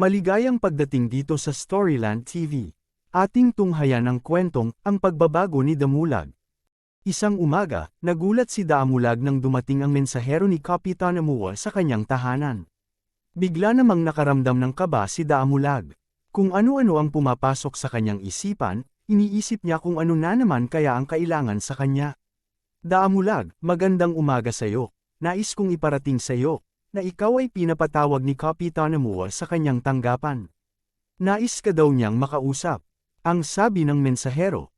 Maligayang pagdating dito sa Storyland TV. Ating tunghayan ang kwentong, ang pagbabago ni Damulag. Isang umaga, nagulat si Damulag nang dumating ang mensahero ni Kapitan Amua sa kanyang tahanan. Bigla namang nakaramdam ng kaba si Damulag. Kung ano-ano ang pumapasok sa kanyang isipan, iniisip niya kung ano na naman kaya ang kailangan sa kanya. Daamulag, magandang umaga sa iyo. Nais kong iparating sa iyo, na ikaw ay pinapatawag ni Kapitan Amua sa kanyang tanggapan. Nais ka daw niyang makausap. Ang sabi ng mensahero.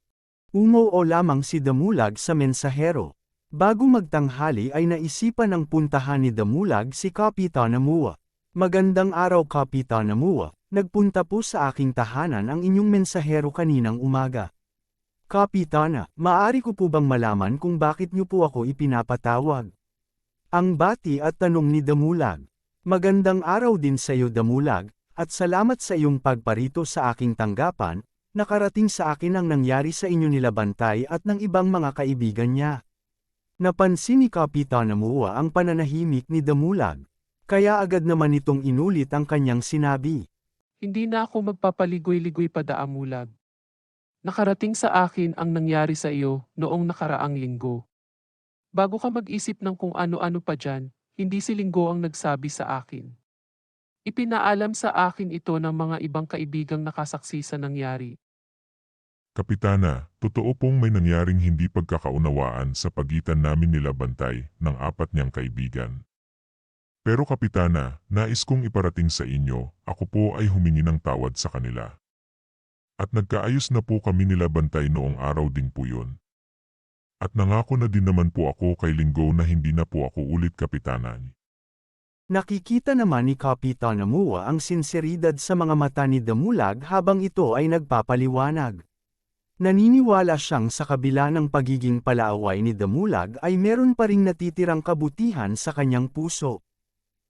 Umo o lamang si Damulag sa mensahero. Bago magtanghali ay naisipan ng puntahan ni Damulag si Kapitan Amua. Magandang araw Kapitan Amua, nagpunta po sa aking tahanan ang inyong mensahero kaninang umaga. Kapitana, maari ko po bang malaman kung bakit niyo po ako ipinapatawag? Ang bati at tanong ni Damulag. Magandang araw din sa iyo Damulag, at salamat sa iyong pagparito sa aking tanggapan, nakarating sa akin ang nangyari sa inyo nila Bantay at ng ibang mga kaibigan niya. Napansin ni Kapitan Amua ang pananahimik ni Damulag, kaya agad naman itong inulit ang kanyang sinabi. Hindi na ako magpapaligoy-ligoy pa daamulag. Nakarating sa akin ang nangyari sa iyo noong nakaraang linggo. Bago ka mag-isip ng kung ano-ano pa dyan, hindi si Linggo ang nagsabi sa akin. Ipinaalam sa akin ito ng mga ibang kaibigang nakasaksi sa nangyari. Kapitana, totoo pong may nangyaring hindi pagkakaunawaan sa pagitan namin nila Bantay ng apat niyang kaibigan. Pero Kapitana, nais kong iparating sa inyo, ako po ay humingi ng tawad sa kanila. At nagkaayos na po kami nila Bantay noong araw ding po yun. At nangako na din naman po ako kay Linggo na hindi na po ako ulit Kapitana. Nakikita naman ni Kapitan Amua ang sinseridad sa mga mata ni Damulag habang ito ay nagpapaliwanag. Naniniwala siyang sa kabila ng pagiging palaaway ni Damulag ay meron pa ring natitirang kabutihan sa kanyang puso.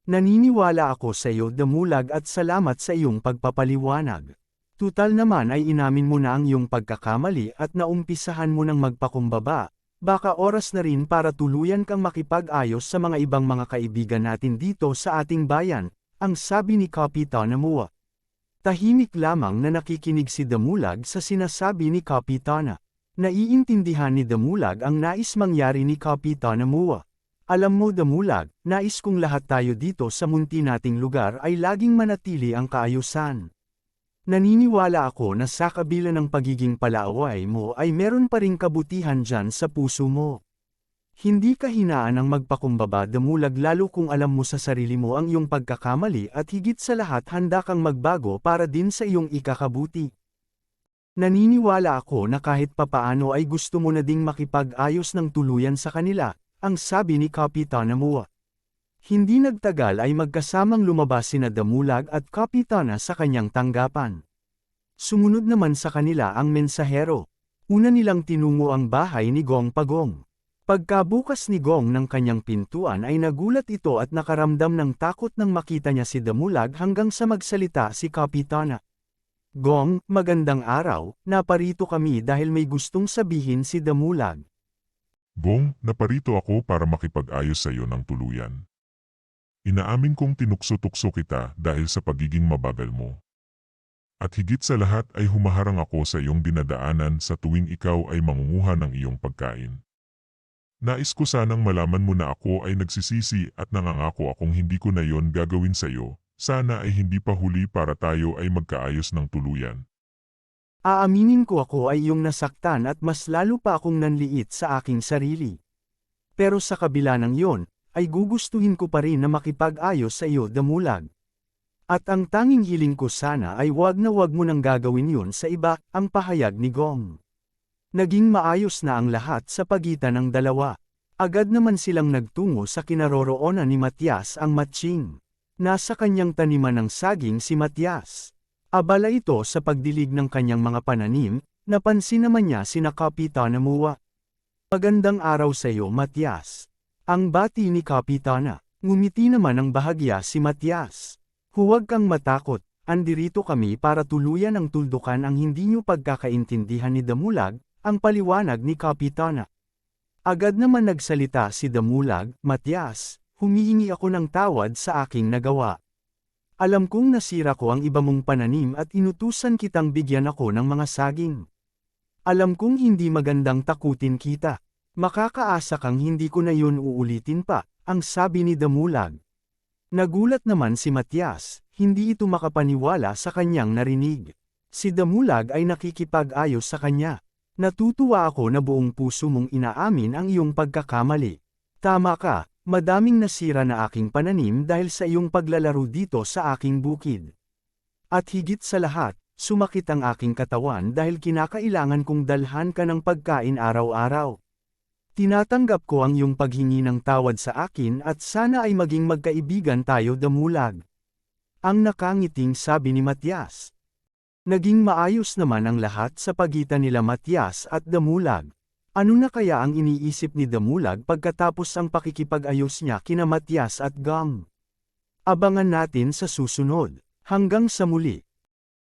Naniniwala ako sa iyo Damulag at salamat sa iyong pagpapaliwanag. Tutal naman ay inamin mo na ang iyong pagkakamali at naumpisahan mo ng magpakumbaba, baka oras na rin para tuluyan kang makipag-ayos sa mga ibang mga kaibigan natin dito sa ating bayan, ang sabi ni Kapitan Amua. Tahimik lamang na nakikinig si Damulag sa sinasabi ni Kapitana. Naiintindihan ni Damulag ang nais mangyari ni Kapitan Amua. Alam mo Damulag, nais kong lahat tayo dito sa munti nating lugar ay laging manatili ang kaayusan. Naniniwala ako na sa kabila ng pagiging palaaway mo ay meron pa ring kabutihan dyan sa puso mo. Hindi ka hinaan ang magpakumbaba damulag lalo kung alam mo sa sarili mo ang iyong pagkakamali at higit sa lahat handa kang magbago para din sa iyong ikakabuti. Naniniwala ako na kahit papaano ay gusto mo na ding makipag-ayos ng tuluyan sa kanila, ang sabi ni Kapitan Amua. Hindi nagtagal ay magkasamang lumabas sina Damulag at Kapitana sa kanyang tanggapan. Sumunod naman sa kanila ang mensahero. Una nilang tinungo ang bahay ni Gong Pagong. Pagkabukas ni Gong ng kanyang pintuan ay nagulat ito at nakaramdam ng takot nang makita niya si Damulag hanggang sa magsalita si Kapitana. Gong, magandang araw, naparito kami dahil may gustong sabihin si Damulag. Gong, naparito ako para makipag-ayos sa iyo ng tuluyan. Inaamin kong tinukso-tukso kita dahil sa pagiging mabagal mo. At higit sa lahat ay humaharang ako sa iyong dinadaanan sa tuwing ikaw ay mangunguha ng iyong pagkain. Nais ko sanang malaman mo na ako ay nagsisisi at nangangako akong hindi ko na yon gagawin sa iyo, sana ay hindi pa huli para tayo ay magkaayos ng tuluyan. Aaminin ko ako ay iyong nasaktan at mas lalo pa akong nanliit sa aking sarili. Pero sa kabila ng yon, ay gugustuhin ko pa rin na makipag-ayos sa iyo damulag. At ang tanging hiling ko sana ay wag na wag mo nang gagawin yun sa iba, ang pahayag ni Gong. Naging maayos na ang lahat sa pagitan ng dalawa. Agad naman silang nagtungo sa kinaroroonan ni Matias ang matching. Nasa kanyang taniman ng saging si Matias. Abala ito sa pagdilig ng kanyang mga pananim, napansin naman niya si Kapitan Amua. Magandang araw sa iyo Matias. Ang bati ni Kapitana, ngumiti naman ang bahagya si Matias. Huwag kang matakot, andirito kami para tuluyan ang tuldukan ang hindi nyo pagkakaintindihan ni Damulag, ang paliwanag ni Kapitana. Agad naman nagsalita si Damulag, Matias, humihingi ako ng tawad sa aking nagawa. Alam kong nasira ko ang iba mong pananim at inutusan kitang bigyan ako ng mga saging. Alam kong hindi magandang takutin kita. Makakaasa kang hindi ko na yun uulitin pa, ang sabi ni Damulag. Nagulat naman si Matias, hindi ito makapaniwala sa kanyang narinig. Si Damulag ay nakikipag-ayos sa kanya. Natutuwa ako na buong puso mong inaamin ang iyong pagkakamali. Tama ka, madaming nasira na aking pananim dahil sa iyong paglalaro dito sa aking bukid. At higit sa lahat, sumakit ang aking katawan dahil kinakailangan kong dalhan ka ng pagkain araw-araw. Tinatanggap ko ang iyong paghingi ng tawad sa akin at sana ay maging magkaibigan tayo damulag. Ang nakangiting sabi ni Matias. Naging maayos naman ang lahat sa pagitan nila Matias at Damulag. Ano na kaya ang iniisip ni Damulag pagkatapos ang pakikipag-ayos niya kina Matias at Gam? Abangan natin sa susunod. Hanggang sa muli.